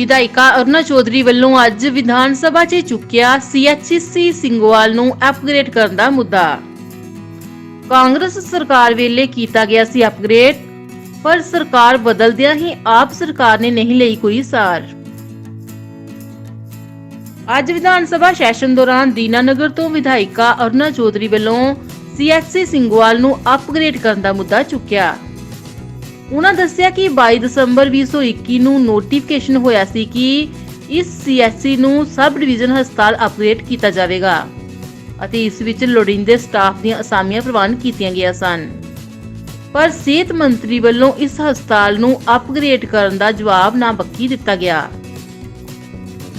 ਵਿਧਾਇਕਾ ਅਰੁਣਾ ਚੌਧਰੀ ਵੱਲੋਂ ਅੱਜ ਵਿਧਾਨ ਸਭਾ 'ਚ ਚੁੱਕਿਆ ਸੀਐਚਸੀ ਸਿੰਘਵਾਲ ਨੂੰ ਅਪਗ੍ਰੇਡ ਕਰਨ ਦਾ ਮੁੱਦਾ। ਕਾਂਗਰਸ ਸਰਕਾਰ ਵੇਲੇ ਕੀਤਾ ਗਿਆ ਸੀ ਅਪਗ੍ਰੇਡ ਪਰ ਸਰਕਾਰ ਬਦਲਦਿਆਂ ਹੀ ਆਪ ਸਰਕਾਰ ਨੇ ਨਹੀਂ ਲਈ ਕੋਈ ਸਾਰ। ਅੱਜ ਵਿਧਾਨ ਸਭਾ ਸੈਸ਼ਨ ਦੌਰਾਨ ਦੀਨਾਨਗਰ ਤੋਂ ਵਿਧਾਇਕਾ ਅਰੁਣਾ ਚੌਧਰੀ ਵੱਲੋਂ ਸੀਐਚਸੀ ਸਿੰਘਵਾਲ ਨੂੰ ਅਪਗ੍ਰੇਡ ਕਰਨ ਦਾ ਮੁੱਦਾ ਚੁੱਕਿਆ। ਉਹਨਾਂ ਦੱਸਿਆ ਕਿ 22 ਦਸੰਬਰ 2021 ਨੂੰ ਨੋਟੀਫਿਕੇਸ਼ਨ ਹੋਇਆ ਸੀ ਕਿ ਇਸ ਸੀਐਚਸੀ ਨੂੰ ਸਬ ਡਿਵੀਜ਼ਨ ਹਸਪਤਾਲ ਅਪਗ੍ਰੇਡ ਕੀਤਾ ਜਾਵੇਗਾ ਅਤੇ ਇਸ ਵਿੱਚ ਲੋੜੀਂਦੇ ਸਟਾਫ ਦੀਆਂ ਅਸਾਮੀਆਂ ਪ੍ਰਵਾਨ ਕੀਤੀਆਂ ਗਈਆਂ ਸਨ। ਪਰ ਸਿਹਤ ਮੰਤਰੀ ਵੱਲੋਂ ਇਸ ਹਸਪਤਾਲ ਨੂੰ ਅਪਗ੍ਰੇਡ ਕਰਨ ਦਾ ਜਵਾਬ ਨਾ ਬੱਕੀ ਦਿੱਤਾ ਗਿਆ।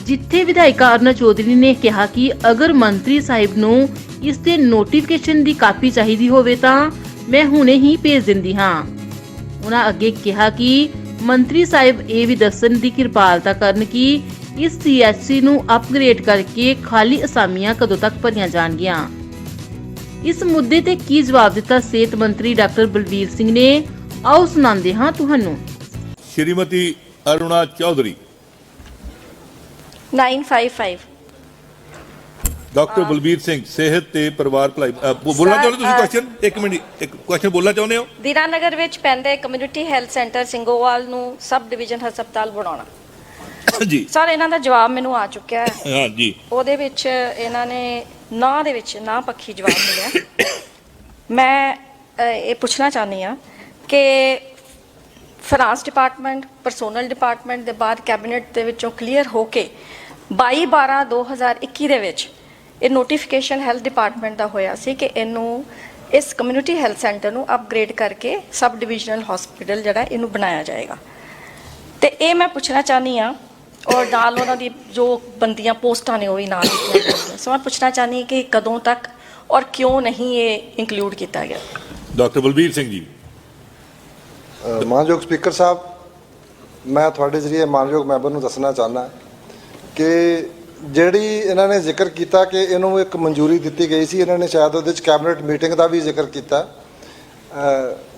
ਜਿੱਥੇ ਵਿਧਾਇਕਾ ਅਰਨਾ ਚੌਧਰੀ ਨੇ ਕਿਹਾ ਕਿ ਅਗਰ ਮੰਤਰੀ ਸਾਹਿਬ ਨੂੰ ਇਸ ਦੇ ਨੋਟੀਫਿਕੇਸ਼ਨ ਦੀ ਕਾਪੀ ਚਾਹੀਦੀ ਹੋਵੇ ਤਾਂ ਮੈਂ ਹੁਣੇ ਹੀ ਭੇਜ ਦਿੰਦੀ ਹਾਂ। ਉਹਨਾਂ ਅੱਗੇ ਕਿਹਾ ਕਿ ਮੰਤਰੀ ਸਾਹਿਬ ਇਹ ਵੀ ਦੱਸਣ ਦੀ ਕਿਰਪਾਲਤਾ ਕਰਨ ਕਿ ਇਸ ਸੀਐਚਸੀ ਨੂੰ ਅਪਗ੍ਰੇਡ ਕਰਕੇ ਖਾਲੀ ਅਸਾਮੀਆਂ ਕਦੋਂ ਤੱਕ ਭਰੀਆਂ ਜਾਣਗੀਆਂ। ਇਸ ਮੁੱਦੇ ਤੇ ਕੀ ਜਵਾਬ ਦਿੱਤਾ ਸਿਹਤ ਮੰਤਰੀ ਡਾਕਟਰ ਬਲਬੀਰ ਸਿੰਘ ਨੇ? ਆਓ ਸੁਣਾਉਂਦੇ ਹਾਂ ਤੁਹਾਨੂੰ। ਸ਼੍ਰੀਮਤੀ ਅਰੁਣਾ ਚੌਧਰੀ। 955 ਡਾਕਟਰ ਬਲਬੀਰ ਸਿੰਘ ਸਿਹਤ ਤੇ ਪਰਿਵਾਰ ਭਲਾਈ ਅ, ਬੋ- ਬੋਲਣਾ ਚਾਹੁੰਦੇ ਤੁਸੀਂ ਕੁਐਸਚਨ ਇੱਕ ਮਿੰਟ ਇੱਕ ਕੁਐਸਚਨ ਬੋਲਣਾ ਚਾਹੁੰਦੇ ਹੋ? ਦੀਨਾਨਗਰ ਵਿੱਚ ਪੈਂਦੇ ਕਮਿਊਨਿਟੀ ਹੈਲਥ ਸੈਂਟਰ ਸਿੰਘੋਵਾਲ ਨੂੰ ਸਬ ਡਿਵੀਜ਼ਨ ਹਸਪਤਾਲ ਬਣਾਉਣਾ। ਜੀ ਸਰ ਇਹਨਾਂ ਦਾ ਜਵਾਬ ਮੈਨੂੰ ਆ ਚੁੱਕਿਆ ਹੈ। ਹਾਂ ਜੀ ਉਹਦੇ ਵਿੱਚ ਇਹਨਾਂ ਨੇ ਨਾਂ ਦੇ ਵਿੱਚ ਨਾ ਪੱਖੀ ਜਵਾਬ ਮਿਲਿਆ। ਮੈਂ ਅ, ਇਹ ਪੁੱਛਣਾ ਚਾਹੁੰਦੀ ਆ ਕਿ ਫਾਈਨਾਂਸ ਡਿਪਾਰਟਮੈਂਟ ਪਰਸੋਨਲ ਡਿਪਾਰਟਮੈਂਟ ਦੇ ਬਾਅਦ ਕੈਬਨਿਟ ਦੇ ਵਿੱਚੋਂ ਕਲੀਅਰ ਹੋ ਕੇ 22 12 2021 ਦੇ ਵਿੱਚ ਇਹ ਨੋਟੀਫਿਕੇਸ਼ਨ ਹੈਲਥ ਡਿਪਾਰਟਮੈਂਟ ਦਾ ਹੋਇਆ ਸੀ ਕਿ ਇਹਨੂੰ ਇਸ ਕਮਿਊਨਿਟੀ ਹੈਲਥ ਸੈਂਟਰ ਨੂੰ ਅਪਗ੍ਰੇਡ ਕਰਕੇ ਸਬ ਡਿਵੀਜ਼ਨਲ ਹਸਪੀਟਲ ਜਿਹੜਾ ਇਹਨੂੰ ਬਣਾਇਆ ਜਾਏਗਾ। ਤੇ ਇਹ ਮੈਂ ਪੁੱਛਣਾ ਚਾਹਨੀ ਆ ਔਰ ਨਾਲ ਉਹਨਾਂ ਦੀ ਜੋ ਬੰਦੀਆਂ ਪੋਸਟਾਂ ਨੇ ਉਹ ਵੀ ਨਾਲ ਦਿੱਤੀਆਂ ਸੋ ਮੈਂ ਪੁੱਛਣਾ ਚਾਹਨੀ ਕਿ ਕਦੋਂ ਤੱਕ ਔਰ ਕਿਉਂ ਨਹੀਂ ਇਹ ਇਨਕਲੂਡ ਕੀਤਾ ਗਿਆ? ਡਾਕਟਰ ਬਲਬੀਰ ਸਿੰਘ ਜੀ। ਮਾਨਯੋਗ ਸਪੀਕਰ ਸਾਹਿਬ ਮੈਂ ਤੁਹਾਡੇ ਜ਼ਰੀਏ ਮਾਨਯੋਗ ਮੈਂਬਰ ਨੂੰ ਦੱਸਣਾ ਚਾਹੁੰਦਾ ਕਿ ਜਿਹੜੀ ਇਹਨਾਂ ਨੇ ਜ਼ਿਕਰ ਕੀਤਾ ਕਿ ਇਹਨੂੰ ਇੱਕ ਮਨਜ਼ੂਰੀ ਦਿੱਤੀ ਗਈ ਸੀ, ਇਹਨਾਂ ਨੇ ਸ਼ਾਇਦ ਉਹਦੇ ਵਿੱਚ ਕੈਬਨਿਟ ਮੀਟਿੰਗ ਦਾ ਵੀ ਜ਼ਿਕਰ ਕੀਤਾ।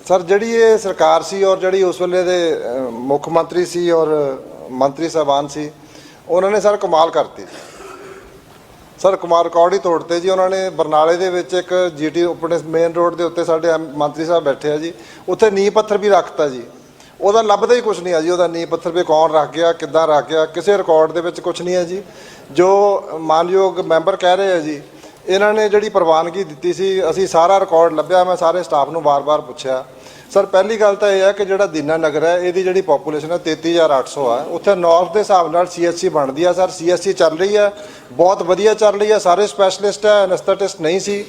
ਸਰ, ਜਿਹੜੀ ਇਹ ਸਰਕਾਰ ਸੀ ਔਰ ਜਿਹੜੀ ਉਸ ਵੇਲੇ ਦੇ ਮੁੱਖ ਮੰਤਰੀ ਸੀ ਔਰ ਮੰਤਰੀ ਸਾਹਿਬਾਨ ਸੀ, ਉਹਨਾਂ ਨੇ ਸਰ ਕਮਾਲ ਕਰਤੀ। ਸਰ ਕੁਮਾਰ ਰਿਕਾਰਡ ਹੀ ਤੋੜਤੇ ਜੀ। ਉਹਨਾਂ ਨੇ ਬਰਨਾਲੇ ਦੇ ਵਿੱਚ ਇੱਕ ਜੀਟੀ ਆਪਣੇ ਮੇਨ ਰੋਡ ਦੇ ਉੱਤੇ ਸਾਡੇ ਐਮ- ਮੰਤਰੀ ਸਾਹਿਬ ਬੈਠੇ ਆ ਜੀ। ਉੱਥੇ ਨੀਂਹ ਪੱਥਰ ਵੀ ਰੱਖਤਾ ਜੀ। ਉਹਦਾ ਲੱਭਦਾ ਹੀ ਕੁਝ ਨਹੀਂ ਆ ਜੀ, ਉਹਦਾ ਨੀਂਹ ਪੱਥਰ ਵੀ ਕੌਣ ਰੱਖ ਗਿਆ, ਕਿੱਦਾਂ ਰੱਖ ਗਿਆ, ਕਿਸੇ ਰਿਕਾਰਡ ਦੇ ਵਿੱਚ ਕੁਝ ਨਹੀਂ ਹੈ ਜੀ। ਜੋ ਮਾਨਯੋਗ ਮੈਂਬਰ ਕਹਿ ਰਹੇ ਆ ਜੀ ਇਹਨਾਂ ਨੇ ਜਿਹੜੀ ਪ੍ਰਵਾਨਗੀ ਦਿੱਤੀ ਸੀ, ਅਸੀਂ ਸਾਰਾ ਰਿਕਾਰਡ ਲੱਭਿਆ, ਮੈਂ ਸਾਰੇ ਸਟਾਫ ਨੂੰ ਵਾਰ ਵਾਰ ਪੁੱਛਿਆ। ਸਰ ਪਹਿਲੀ ਗੱਲ ਤਾਂ ਇਹ ਹੈ ਕਿ ਜਿਹੜਾ ਦੀਨਾ ਨਗਰ ਹੈ, ਇਹਦੀ ਜਿਹੜੀ ਪੋਪੂਲੇਸ਼ਨ ਹੈ 33800 ਆ ਉੱਥੇ ਨਾਰਥ ਦੇ ਹਿਸਾਬ ਨਾਲ ਸੀਐਸਸੀ ਬਣਦੀ ਆ ਸਰ ਸੀਐਸਸੀ ਚੱਲ ਰਹੀ ਹੈ, ਬਹੁਤ ਵਧੀਆ ਚੱਲ ਰਹੀ ਹੈ। ਸਾਰੇ ਸਪੈਸ਼ਲਿਸਟ ਹੈ ਐਨਸਥੈਟਿਸਟ ਨਹੀਂ ਸੀ।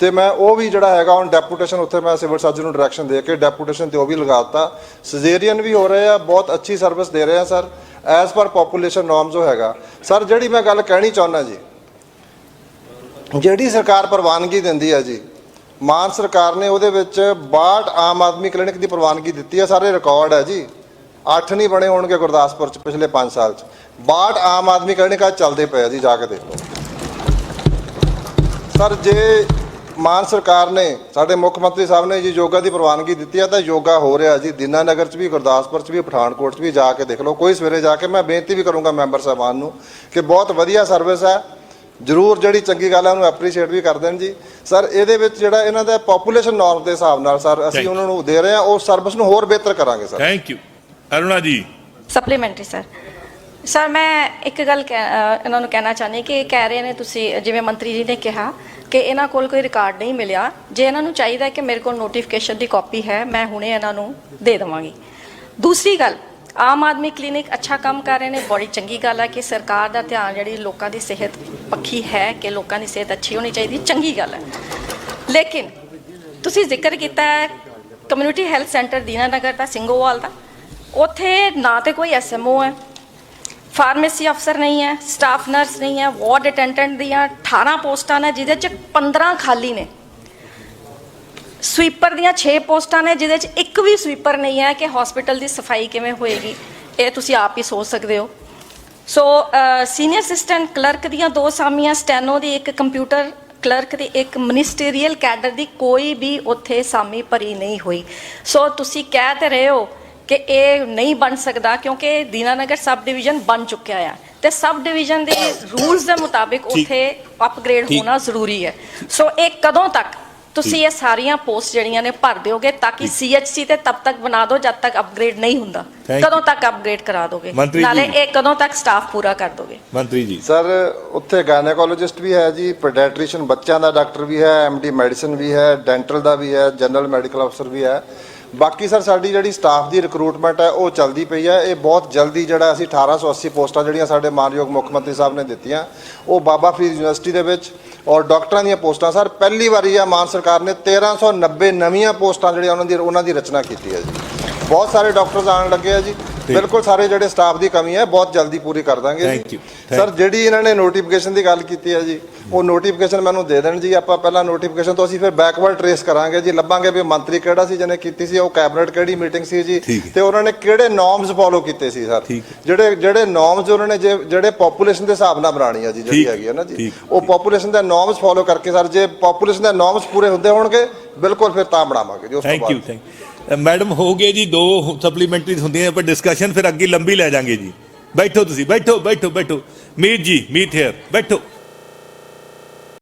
ਤੇ ਮੈਂ ਉਹ ਵੀ ਜਿਹੜਾ ਹੈਗਾ, ਹੁਣ ਡੈਪੂਟੇਸ਼ਨ ਉੱਥੇ ਮੈਂ ਸਿਵਲ ਸਰਜਨ ਨੂੰ ਡਾਇਰੈਕਸ਼ਨ ਦੇ ਕੇ ਡੈਪੂਟੇਸ਼ਨ ਤੇ ਉਹ ਵੀ ਲਗਾਤਾ ਸਿਜ਼ੇਰੀਅਨ ਵੀ ਹੋ ਰਹੇ ਆ, ਬਹੁਤ ਅੱਛੀ ਸਰਵਿਸ ਦੇ ਰਹੇ ਆ sir as per population norm ਜੋ ਹੈਗਾ। ਸਰ ਜਿਹੜੀ ਮੈਂ ਗੱਲ ਕਹਿਣੀ ਚਾਹੁੰਦਾ ਜੀ ਜਿਹੜੀ ਸਰਕਾਰ ਪ੍ਰਵਾਨਗੀ ਦਿੰਦੀ ਹੈ ਜੀ, ਮਾਨ ਸਰਕਾਰ ਨੇ ਉਹਦੇ ਵਿੱਚ 62 ਆਮ ਆਦਮੀ ਕਲੀਨਿਕ ਦੀ ਪ੍ਰਵਾਨਗੀ ਦਿੱਤੀ ਹੈ ਸਾਰੇ ਰਿਕਾਰਡ ਹੈ ਜੀ। 8 ਨਹੀਂ ਬਣੇ ਹੋਣਗੇ ਗੁਰਦਾਸਪੁਰ ਚ ਪਿਛਲੇ 5 ਸਾਲ ਚ। 62 ਆਮ ਆਦਮੀ ਕਲੀਨਿਕ ਅੱਜ ਚੱਲਦੇ ਪਏ ਆ ਜੀ, ਜਾ ਕੇ ਦੇਖ ਲਓ। ਸਰ, ਜੇ ਮਾਨ ਸਰਕਾਰ ਨੇ, ਸਾਡੇ ਮੁੱਖ ਮੰਤਰੀ ਸਾਹਿਬ ਨੇ ਜੀ ਯੋਗਾ ਦੀ ਪ੍ਰਵਾਨਗੀ ਦਿੱਤੀ ਹੈ ਤਾਂ ਯੋਗਾ ਹੋ ਰਿਹਾ ਜੀ। ਦੀਨਾਨਗਰ ਚ ਵੀ, ਗੁਰਦਾਸਪੁਰ ਚ ਵੀ, ਪਠਾਨਕੋਟ ਚ ਵੀ ਜਾ ਕੇ ਦੇਖ ਲਓ। ਕੋਈ ਸਵੇਰੇ ਜਾ ਕੇ ਮੈਂ ਬੇਨਤੀ ਵੀ ਕਰੂੰਗਾ ਮੈਂਬਰ ਸਾਹਿਬਾਨ ਨੂੰ ਕਿ ਬਹੁਤ ਵਧੀਆ ਸਰਵਿਸ ਹੈ ਜ਼ਰੂਰ ਜਿਹੜੀ ਚੰਗੀ ਗੱਲ ਹੈ ਉਹਨੂੰ ਐਪਰੀਸ਼ੀਏਟ ਵੀ ਕਰ ਦੇਣ ਜੀ। ਸਰ ਇਹਦੇ ਵਿੱਚ ਜਿਹੜਾ ਇਹਨਾਂ ਦਾ ਪੋਪੂਲੇਸ਼ਨ ਨਾਰਮ ਦੇ ਹਿਸਾਬ ਨਾਲ ਸਰ ਅਸੀਂ. ਉਹਨਾਂ ਨੂੰ ਦੇ ਰਹੇ ਹਾਂ ਉਸ ਸਰਵਿਸ ਨੂੰ ਹੋਰ ਬਿਹਤਰ ਕਰਾਂਗੇ ਸਰ। ਥੈਂਕ ਯੂ ਅਰੁਣਾ ਜੀ। ਸਪਲੀਮੈਂਟਰੀ ਸਰ ਸਰ ਮੈਂ ਇੱਕ ਗੱਲ ਇਹਨਾਂ ਨੂੰ ਕਹਿਣਾ ਚਾਹੁੰਦੀ ਕਿ ਇਹ ਕਹਿ ਰਹੇ ਨੇ ਤੁਸੀਂ ਜਿਵੇਂ ਮੰਤਰੀ ਜੀ ਨੇ ਕਿਹਾ ਕਿ ਇਹਨਾਂ ਕੋਲ ਕੋਈ ਰਿਕਾਰਡ ਨਹੀਂ ਮਿਲਿਆ। ਜੇ ਇਹਨਾਂ ਨੂੰ ਚਾਹੀਦਾ ਕਿ ਮੇਰੇ ਕੋਲ ਨੋਟੀਫਿਕੇਸ਼ਨ ਦੀ ਕਾਪੀ ਹੈ ਮੈਂ ਹੁਣੇ ਇਹਨਾਂ ਨੂੰ ਦੇ ਦੇਵਾਂਗੀ। ਦੂਸਰੀ ਗੱਲ ਆਮ ਆਦਮੀ ਕਲੀਨਿਕ ਅੱਛਾ ਕੰਮ ਕਰ ਰਹੇ ਨੇ, ਬੜੀ ਚੰਗੀ ਗੱਲ ਹੈ ਕਿ ਸਰਕਾਰ ਦਾ ਧਿਆਨ ਜਿਹੜੀ ਲੋਕਾਂ ਦੀ ਸਿਹਤ ਪੱਖੀ ਹੈ ਕਿ ਲੋਕਾਂ ਦੀ ਸਿਹਤ ਅੱਛੀ ਹੋਣੀ ਚਾਹੀਦੀ, ਚੰਗੀ ਗੱਲ ਹੈ ਲੇਕਿਨ ਤੁਸੀਂ ਜ਼ਿਕਰ ਕੀਤਾ ਹੈ ਕਮਿਊਨਿਟੀ ਹੈਲਥ ਸੈਂਟਰ ਦੀਨਾਨਗਰ ਦਾ, ਸਿੰਗੋਵਾਲ ਦਾ। ਉੱਥੇ ਨਾ ਤੇ ਕੋਈ ਐਸਐਮਓ ਹੈ ਫਾਰਮੇਸੀ ਅਫਸਰ ਨਹੀਂ ਹੈ ਸਟਾਫ ਨਰਸ ਨਹੀਂ ਹੈ ਵਾਰਡ ਅਟੈਂਡੈਂਟ ਦੀਆਂ 18 ਪੋਸਟਾਂ ਨੇ, ਜਿਹਦੇ ਚ 15 ਖਾਲੀ ਨੇ। ਸਵੀਪਰ ਦੀਆਂ 6 ਪੋਸਟਾਂ ਨੇ ਜਿਹਦੇ ਚ ਇੱਕ ਵੀ ਸਵੀਪਰ ਨਹੀਂ ਹੈ ਕਿ ਹਸਪੀਟਲ ਦੀ ਸਫ਼ਾਈ ਕਿਵੇਂ ਹੋਏਗੀ। ਇਹ ਤੁਸੀਂ ਆਪ ਹੀ ਸੋਚ ਸਕਦੇ ਹੋ। ਸੋ ਸੀਨੀਅਰ ਅਸਿਸਟੈਂਟ ਕਲਰਕ ਦੀਆਂ ਦੋ ਸਾਮੀਆਂ ਸਟੈਨੋ ਦੀ ਇੱਕ ਕੰਪਿਊਟਰ ਕਲਰਕ ਦੀ ਇੱਕ ਮਿਨਿਸਟਰੀਅਲ ਕੈਡਰ ਦੀ ਕੋਈ ਵੀ ਉੱਥੇ ਸਾਮੀ ਭਰੀ ਨਹੀਂ ਹੋਈ। ਸੋ ਤੁਸੀਂ ਕਹਿ ਤੇ ਰਹੇ ਹੋ ਕਿ ਇਹ ਨਹੀਂ ਬਣ ਸਕਦਾ ਕਿਉਂਕਿ ਦੀਨਾਨਗਰ ਸਬ ਡਿਵੀਜ਼ਨ ਬਣ ਚੁੱਕਿਆ ਆ। ਤੇ ਸਬ ਡਿਵੀਜ਼ਨ ਦੇ ਰੂਲਸ ਦੇ ਮੁਤਾਬਿਕ। ਉੱਥੇ ਅਪਗ੍ਰੇਡ। ਹੋਣਾ ਜ਼ਰੂਰੀ ਹੈ। ਸੋ ਇਹ ਕਦੋਂ ਤੱਕ ਤੁਸੀਂ ਇਹ ਸਾਰੀਆਂ ਪੋਸਟ ਜਿਹੜੀਆਂ ਨੇ ਭਰ ਦਿਓਗੇ ਤਾਂ ਕਿ ਸੀਐਚਸੀ ਤੇ ਤਬ ਤੱਕ ਬਣਾ ਦਿਓ ਜਦ ਤੱਕ ਅਪਗ੍ਰੇਡ ਨਹੀਂ ਹੁੰਦਾ। ਕਦੋਂ ਤੱਕ ਅਪਗ੍ਰੇਡ ਕਰਾ ਦੋਗੇ? ਮੰਤਰੀ ਨਾਲੇ। ਇਹ ਕਦੋਂ ਤੱਕ ਸਟਾਫ ਪੂਰਾ ਕਰ ਦੋਗੇ? ਮੰਤਰੀ ਜੀ। ਸਰ ਉੱਥੇ ਗਾਇਨੇਕੋਲੋਜਿਸਟ ਵੀ ਹੈ ਜੀ ਪੀਡੀਆਟ੍ਰੀਸ਼ੀਅਨ ਬੱਚਿਆਂ ਦਾ ਡਾਕਟਰ ਵੀ ਹੈ ਐਮਡੀ ਮੈਡੀਸਿਨ ਵੀ ਹੈ ਡੈਂਟਲ ਦਾ ਵੀ ਹੈ ਜਨਰਲ ਮੈਡੀਕਲ ਅਫਸਰ ਵੀ ਹੈ। ਬਾਕੀ ਸਰ ਸਾਡੀ ਜਿਹੜੀ ਸਟਾਫ ਦੀ ਰਿਕਰੂਟਮੈਂਟ ਹੈ ਉਹ ਚੱਲਦੀ ਪਈ ਹੈ। ਇਹ ਬਹੁਤ ਜਲਦੀ ਜਿਹੜਾ ਅਸੀਂ 1880 ਪੋਸਟਾਂ ਜਿਹੜੀਆਂ ਸਾਡੇ ਮਾਨਯੋਗ ਮੁੱਖ ਮੰਤਰੀ ਸਾਹਿਬ ਨੇ ਦਿੱਤੀਆਂ ਉਹ ਬਾਬਾ ਫਰੀਦ ਯੂਨੀਵਰਸਿਟੀ ਦੇ ਵਿੱਚ ਔਰ ਡਾਕਟਰਾਂ ਦੀਆਂ ਪੋਸਟਾਂ, ਸਰ, ਪਹਿਲੀ ਵਾਰੀ ਆ ਮਾਨ ਸਰਕਾਰ ਨੇ 1390 ਨਵੀਆਂ ਪੋਸਟਾਂ ਜਿਹੜੀਆਂ ਉਹਨਾਂ ਦੀ ਉਹਨਾਂ ਦੀ ਰਚਨਾ ਕੀਤੀ ਹੈ ਜੀ। ਬਹੁਤ ਸਾਰੇ ਡਾਕਟਰਸ ਆਉਣ ਲੱਗੇ ਆ ਜੀ। ਬਿਲਕੁਲ ਸਾਰੇ ਜਿਹੜੇ ਸਟਾਫ ਦੀ ਕਮੀ ਹੈ ਬਹੁਤ ਜਲਦੀ ਪੂਰੀ ਕਰ ਦਾਂਗੇ ਸਰ ਜਿਹੜੀ ਇਹਨਾਂ ਨੇ ਨੋਟੀਫਿਕੇਸ਼ਨ ਦੀ ਗੱਲ ਕੀਤੀ ਹੈ ਜੀ ਉਹ ਨੋਟੀਫਿਕੇਸ਼ਨ ਮੈਨੂੰ ਦੇ ਦੇਣ ਜੀ। ਆਪਾਂ ਪਹਿਲਾਂ ਨੋਟੀਫਿਕੇਸ਼ਨ ਤੋਂ ਅਸੀਂ ਫਿਰ ਬੈਕਵਰਡ ਟਰੇਸ ਕਰਾਂਗੇ ਜੀ। ਲੱਭਾਂਗੇ ਵੀ ਮੰਤਰੀ ਕਿਹੜਾ ਸੀ ਜਿਹਨੇ ਕੀਤੀ ਸੀ ਉਹ ਕੈਬਨਿਟ ਕਿਹੜੀ ਮੀਟਿੰਗ ਸੀ ਜੀ। ਤੇ ਉਹਨਾਂ ਨੇ ਕਿਹੜੇ ਨੋਰਮਸ ਫੋਲੋ ਕੀਤੇ ਸੀ ਸਰ। ਜਿਹੜੇ ਜਿਹੜੇ ਨੋਰਮਸ ਉਹਨਾਂ ਨੇ ਜਿਹੜੇ ਪੋਪੂਲੇਸ਼ਨ ਦੇ ਹਿਸਾਬ ਨਾਲ ਬਣਾਣੀ ਆ ਜੀ ਜਿਹੜੀ ਹੈਗੀ ਹੈ ਨਾ ਜੀ। ਉਹ ਪੋਪੂਲੇਸ਼ਨ ਦੇ ਨੋਰਮਸ ਫੋਲੋ ਕਰਕੇ ਸਰ ਜੇ ਪੋਪੂਲੇਸ਼ਨ ਦੇ ਨੋਰਮਸ ਪੂਰੇ ਹੁੰਦੇ ਹੋਣਗੇ ਬਿਲਕੁਲ ਫਿਰ ਤਾਂ ਬਣਾਵਾਂਗੇ ਜੀ ਉਸ ਤੋਂ ਥੈਂਕ ਬਾਅਦ। ਯੂ ਥੈਂਕ ਮੈਡਮ, ਹੋ ਗਏ ਜੀ ਦੋ ਸਪਲੀਮੈਂਟਰੀ ਹੁੰਦੀਆਂ ਪਰ ਡਿਸਕਸ਼ਨ ਫਿਰ ਅੱਗੇ ਲੰਬੀ ਲੈ ਜਾਾਂਗੇ ਜੀ। ਬੈਠੋ ਤੁਸੀਂ, ਬੈਠੋ ਬੈਠੋ ਬੈਠੋ। ਮੀਤ ਜੀ, ਮੀਤ ਹੇਅਰ ਬੈਠੋ।